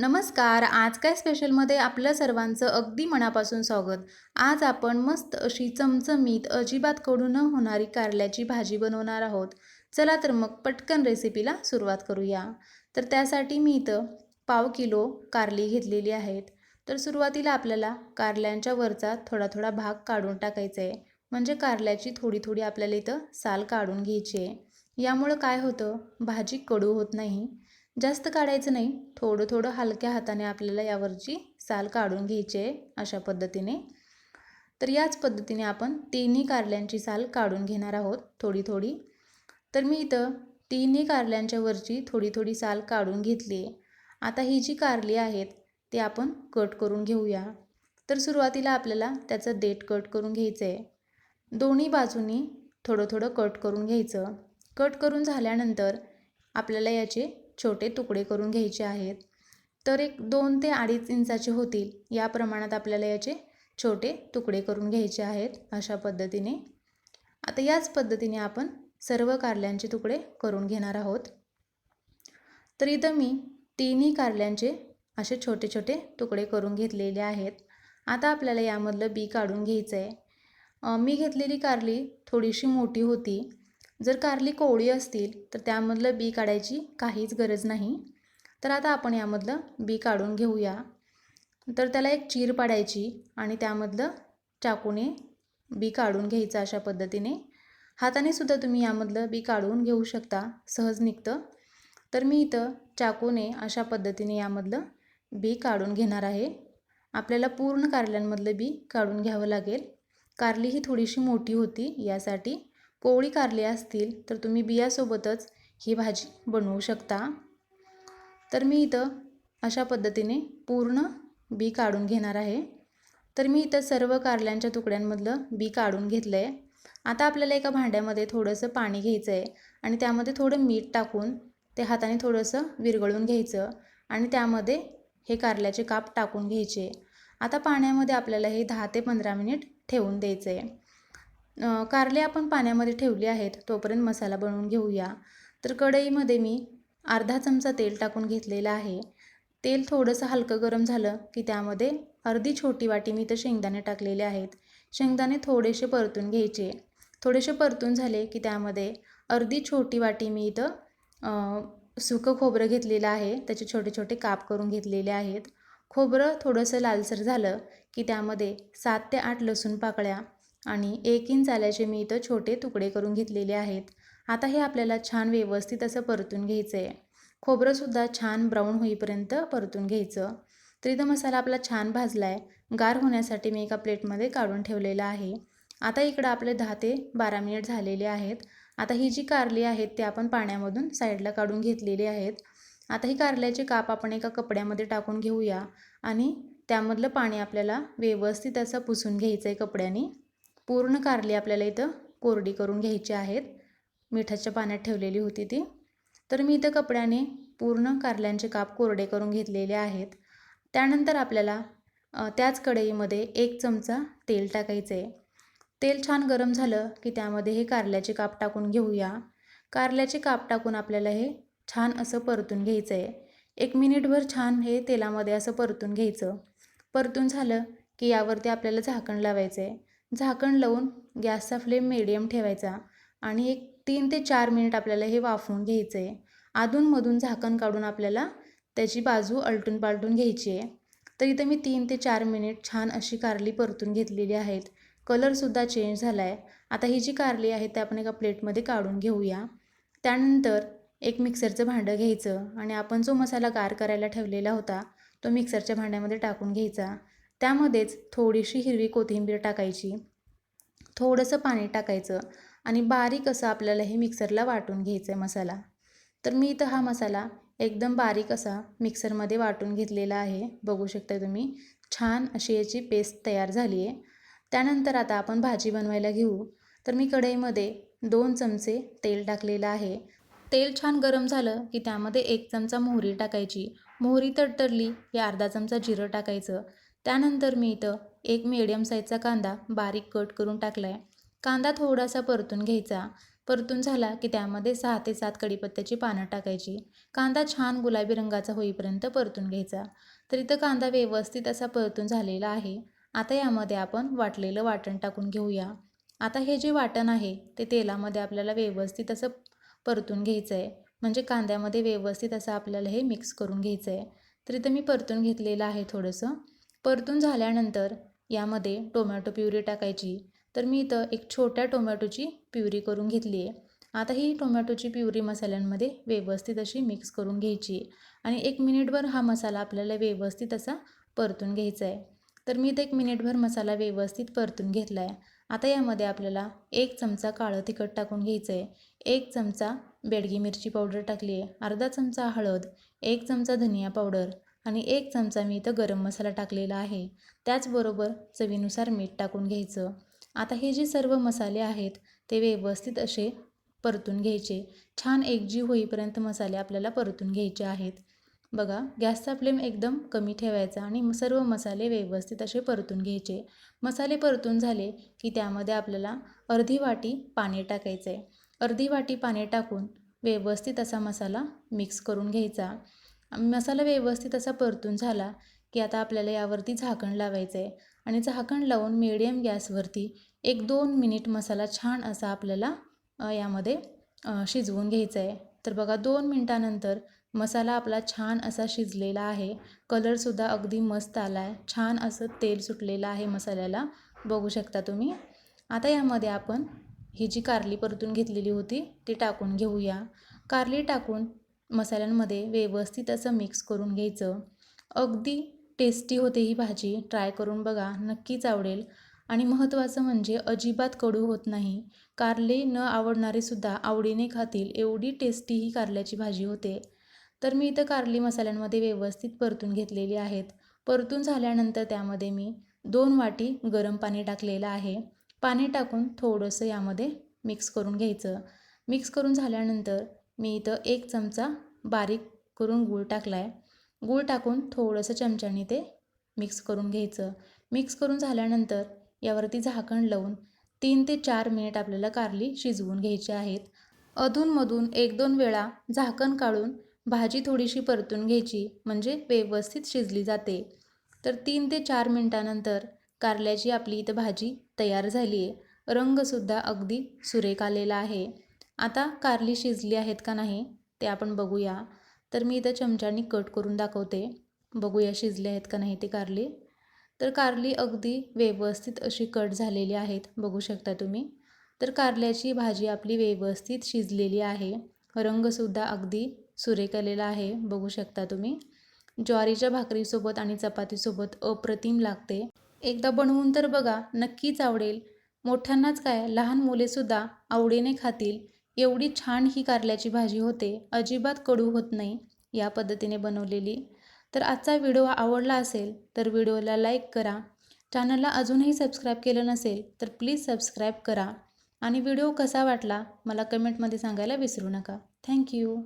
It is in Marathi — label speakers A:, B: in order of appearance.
A: नमस्कार आज काय स्पेशलमध्ये आपल्या सर्वांचं अगदी मनापासून स्वागत. आज आपण मस्त अशी चमचमीत अजिबात कडू न होणारी कारल्याची भाजी बनवणार आहोत. चला तर मग पटकन रेसिपीला सुरुवात करूया. तर त्यासाठी मी इथं पाव किलो कारली घेतलेली आहेत. तर सुरुवातीला आपल्याला कारल्यांच्या वरचा थोडा थोडा भाग काढून टाकायचा आहे. म्हणजे कारल्याची थोडी थोडी आपल्याला इथं साल काढून घ्यायची आहे. यामुळं काय होतं? भाजी कडू होत नाही. जास्त काढायचं नाही. थोडं थोडं हलक्या हाताने आपल्याला यावरची साल काढून घ्यायची आहे अशा पद्धतीने. तर याच पद्धतीने आपण तिन्ही कारल्यांची साल काढून घेणार आहोत थोडी थोडी. तर मी इथं तिन्ही कारल्यांच्या वरची थोडी थोडी साल काढून घेतली आहे. आता ही जी कारली आहेत ती आपण कट करून घेऊया. तर सुरुवातीला आपल्याला त्याचं देठ कट करून घ्यायचं आहे. दोन्ही बाजूनी थोडं थोडं कट करून घ्यायचं. कट करून झाल्यानंतर आपल्याला याचे छोटे तुकडे करून घ्यायचे आहेत. तर एक दोन ते अडीच इंचाचे होतील. या प्रमाणात आपल्याला याचे छोटे तुकडे करून घ्यायचे आहेत अशा पद्धतीने. आता याच पद्धतीने आपण सर्व कारल्यांचे तुकडे करून घेणार आहोत. तर इथं मी तिन्ही कारल्यांचे असे छोटे छोटे तुकडे करून घेतलेले आहेत. आता आपल्याला यामधलं बी काढून घ्यायचं आहे मी घेतलेली कारली थोडीशी मोठी होती. जर कारली कोवळी असतील तर त्यामधलं बी काढायची काहीच गरज नाही. तर आता आपण यामधलं बी काढून घेऊया. तर त्याला एक चीर पाडायची आणि त्यामधलं चाकूने बी काढून घ्यायचं अशा पद्धतीने. हाताने सुद्धा तुम्ही यामधलं बी काढून घेऊ शकता सहज निघतं. तर मी इथं चाकूने अशा पद्धतीने यामधलं बी काढून घेणार आहे. आपल्याला पूर्ण कारल्यांमधलं बी काढून घ्यावं लागेल. कारली ही थोडीशी मोठी होती यासाठी. कोवळी कारली असतील तर तुम्ही बियासोबतच ही भाजी बनवू शकता. तर मी इथं अशा पद्धतीने पूर्ण बी काढून घेणार आहे. तर मी इथं सर्व कारल्यांच्या तुकड्यांमधलं बी काढून घेतलं आहे आता आपल्याला एका भांड्यामध्ये थोडंसं पाणी घ्यायचं आहे आणि त्यामध्ये थोडं मीठ टाकून ते हाताने थोडंसं विरघळून घ्यायचं आणि त्यामध्ये हे कारल्याचे काप टाकून घ्यायचे. आता पाण्यामध्ये आपल्याला हे दहा ते पंधरा मिनिट ठेवून द्यायचं आहे कारले आपण पाण्यामध्ये ठेवले आहेत तोपर्यंत मसाला बनवून घेऊया. तर कढईमध्ये मी अर्धा चमचा तेल टाकून घेतलेलं आहे. तेल थोडंसं हलकं गरम झालं की त्यामध्ये अर्धी छोटी वाटी मी इथं शेंगदाणे टाकलेले आहेत. शेंगदाणे थोडेसे परतून घ्यायचे. थोडेसे परतून झाले की त्यामध्ये अर्धी छोटी वाटी मी इथं सुकं खोबरं घेतलेलं आहे. त्याचे छोटे छोटे काप करून घेतलेले आहेत. खोबरं थोडंसं लालसर झालं की त्यामध्ये सात ते आठ लसूण पाकळ्या आणि एक इंच आल्याचे मी इथं छोटे तुकडे करून घेतलेले आहेत. आता हे आपल्याला छान व्यवस्थित असं परतून घ्यायचं आहे खोबरंसुद्धा छान ब्राऊन होईपर्यंत परतून घ्यायचं. तर इथं मसाला आपला छान भाजला आहे गार होण्यासाठी मी एका प्लेटमध्ये काढून ठेवलेला आहे. आता इकडं आपले दहा ते बारा मिनिट झालेले आहेत. आता ही जी कारली आहेत ते आपण पाण्यामधून साईडला काढून घेतलेली आहेत. आता ही कारल्याचे काप आपण एका कपड्यामध्ये टाकून घेऊया आणि त्यामधलं पाणी आपल्याला व्यवस्थित असं पुसून घ्यायचं आहे कपड्याने. पूर्ण कारली आपल्याला इथं कोरडी करून घ्यायची आहेत. मिठाच्या पाण्यात ठेवलेली होती ती. तर मी इथं कपड्याने पूर्ण कारल्यांचे काप कोरडे करून घेतलेले आहेत. त्यानंतर आपल्याला त्याच कढईमध्ये एक चमचा तेल टाकायचं आहे. तेल छान गरम झालं की त्यामध्ये हे कारल्याचे काप टाकून घेऊया. कारल्याचे काप टाकून आपल्याला हे छान असं परतून घ्यायचं आहे. एक मिनिटभर छान हे तेलामध्ये असं परतून घ्यायचं. परतून झालं की यावरती आपल्याला झाकण लावायचं आहे. झाकण लावून गॅसचा फ्लेम मिडियम ठेवायचा आणि एक तीन ते चार मिनिट आपल्याला हे वाफवून घ्यायचं आहे अधूनमधून झाकण काढून आपल्याला त्याची बाजू अलटून पालटून घ्यायची आहे. तर इथं मी तीन ते चार मिनिट छान अशी कारली परतून घेतलेली आहेत. कलरसुद्धा चेंज झाला आहे आता ही जी कारली आहे ते आपण एका प्लेटमध्ये काढून घेऊया. त्यानंतर एक मिक्सरचं भांडं घ्यायचं आणि आपण जो मसाला गार करायला ठेवलेला होता तो मिक्सरच्या भांड्यामध्ये टाकून घ्यायचा. त्यामध्येच थोडीशी हिरवी कोथिंबीर टाकायची. थोडंसं पाणी टाकायचं आणि बारीक असं आपल्याला हे मिक्सरला वाटून घ्यायचं आहे मसाला. तर मी इथं हा मसाला एकदम बारीक असा मिक्सरमध्ये वाटून घेतलेला आहे. बघू शकता तुम्ही छान अशी याची पेस्ट तयार झाली आहे त्यानंतर आता आपण भाजी बनवायला घेऊ. तर मी कढईमध्ये दोन चमचे तेल टाकलेलं आहे. तेल छान गरम झालं की त्यामध्ये एक चमचा मोहरी टाकायची. मोहरी तडतडली की अर्धा चमचा जिरं टाकायचं. त्यानंतर मी इथं एक मिडियम साईजचा कांदा बारीक कट करून टाकला आहे कांदा थोडासा परतून घ्यायचा. परतून झाला की त्यामध्ये सहा ते सात कडीपत्त्याची पानं टाकायची. कांदा छान गुलाबी रंगाचा होईपर्यंत परतून घ्यायचा. तर इथं कांदा व्यवस्थित असा परतून झालेला आहे. आता यामध्ये आपण वाटलेलं वाटण टाकून घेऊया. आता हे जे वाटण आहे ते तेलामध्ये आपल्याला व्यवस्थित असं परतून घ्यायचं आहे म्हणजे कांद्यामध्ये व्यवस्थित असं आपल्याला हे मिक्स करून घ्यायचं आहे तर इथं मी परतून घेतलेलं आहे थोडंसं. परतून झाल्यानंतर यामध्ये टोमॅटो प्युरी टाकायची. तर मी इथं एक छोट्या टोमॅटोची प्युरी करून घेतली आहे. आता ही टोमॅटोची प्युरी मसाल्यांमध्ये व्यवस्थित अशी मिक्स करून घ्यायची आणि एक मिनिटभर हा मसाला आपल्याला व्यवस्थित असा परतून घ्यायचा आहे. तर मी इथं एक मिनिटभर मसाला व्यवस्थित परतून घेतला आहे. आता यामध्ये आपल्याला एक चमचा काळं तिखट टाकून घ्यायचं आहे. एक चमचा बेडगी मिरची पावडर टाकली आहे. अर्धा चमचा हळद. एक चमचा धनिया पावडर. आणि एक चमचा मी इथं गरम मसाला टाकलेला आहे. त्याचबरोबर चवीनुसार मीठ टाकून घ्यायचं. आता हे जे सर्व मसाले आहेत ते व्यवस्थित असे परतून घ्यायचे. छान एकजीव होईपर्यंत मसाले आपल्याला परतून घ्यायचे आहेत. बघा गॅसचा फ्लेम एकदम कमी ठेवायचा आणि सर्व मसाले व्यवस्थित असे परतून घ्यायचे. मसाले परतून झाले की त्यामध्ये आपल्याला अर्धी वाटी पाणी टाकायचं आहे अर्धी वाटी पाणी टाकून व्यवस्थित असा मसाला मिक्स करून घ्यायचा. मसाला व्यवस्थित असा परतून झाला की आता आपल्याला यावरती झाकण लावायचं आहे आणि झाकण लावून मिडियम गॅसवरती एक दोन मिनिट मसाला छान असा आपल्याला यामध्ये शिजवून घ्यायचा आहे तर बघा दोन मिनटानंतर मसाला आपला छान असा शिजलेला आहे. कलरसुद्धा अगदी मस्त आला आहे छान असं तेल सुटलेलं आहे मसाल्याला. बघू शकता तुम्ही. आता यामध्ये आपण ही जी कारली परतून घेतलेली होती ती टाकून घेऊया. कारली टाकून मसाल्यांमध्ये व्यवस्थित असं मिक्स करून घ्यायचं. अगदी टेस्टी होते ही भाजी. ट्राय करून बघा. नक्कीच आवडेल. आणि महत्त्वाचं म्हणजे अजिबात कडू होत नाही. कारले न आवडणारेसुद्धा आवडीने खातील. एवढी टेस्टी ही कारल्याची भाजी होते. तर मी इथं कारली मसाल्यांमध्ये व्यवस्थित परतून घेतलेली आहेत. परतून झाल्यानंतर त्यामध्ये मी दोन वाटी गरम पाणी टाकलेलं आहे. पाणी टाकून थोडंसं यामध्ये मिक्स करून घ्यायचं. मिक्स करून झाल्यानंतर मी इथं एक चमचा बारीक करून गूळ टाकला आहे गूळ टाकून थोडंसं चमच्याने ते मिक्स करून घ्यायचं. मिक्स करून झाल्यानंतर यावरती झाकण लावून तीन ते चार मिनिट आपल्याला कारली शिजवून घ्यायची आहेत. अधूनमधून एक दोन वेळा झाकण काढून भाजी थोडीशी परतून घ्यायची म्हणजे व्यवस्थित शिजली जाते. तर तीन ते चार मिनटानंतर कारल्याची आपली इथं भाजी तयार झाली आहे रंगसुद्धा अगदी सुरेख आलेला आहे. आता कारली शिजली आहेत का नाही ते आपण बघूया. तर मी इथं चमच्यानी कट करून दाखवते. बघूया शिजले आहेत का नाही ते कारली. तर कारली अगदी व्यवस्थित अशी कट झालेली आहेत बघू शकता तुम्ही. तर कारल्याची भाजी आपली व्यवस्थित शिजलेली आहे. रंगसुद्धा अगदी सुरेख आलेला आहे बघू शकता तुम्ही. ज्वारीच्या भाकरीसोबत आणि चपातीसोबत अप्रतिम लागते. एकदा बनवून तर बघा नक्कीच आवडेल. मोठ्यांनाच काय लहान मुलेसुद्धा आवडीने खातील. एवढी छान ही कारल्याची भाजी होते अजिबात कडू होत नाही या पद्धतीने बनवलेली. तर आजचा व्हिडिओ आवडला असेल तर व्हिडिओला लाईक करा. चॅनलला अजूनही सबस्क्राईब केलं नसेल तर प्लीज सबस्क्राईब करा. आणि व्हिडिओ कसा वाटला मला कमेंटमध्ये सांगायला विसरू नका. थँक्यू